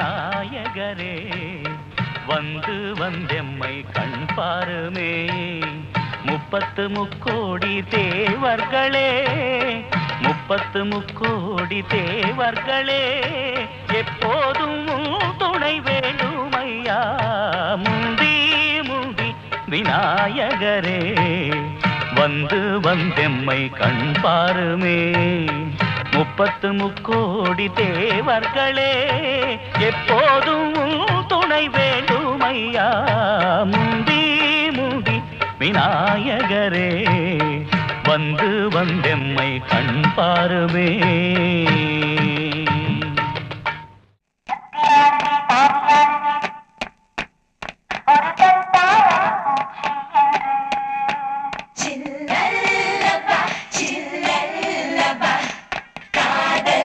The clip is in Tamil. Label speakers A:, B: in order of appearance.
A: நாயகரே வந்து வந்தெம்மை கண் பாருமே. முப்பத்து முக்கோடி தேவர்களே முப்பத்து முக்கோடி தேவர்களே எப்போதும் துணை வேண்டுமையா முந்தி முந்தி விநாயகரே வந்து வந்தெம்மை கண் பாருமே. முப்பத்து முக்கோடி தேவர்களே எப்போதும் துணை வேண்டுமையா? முந்தி முந்தி விநாயகரே வந்து வந்தெம்மை கண் பாருமே.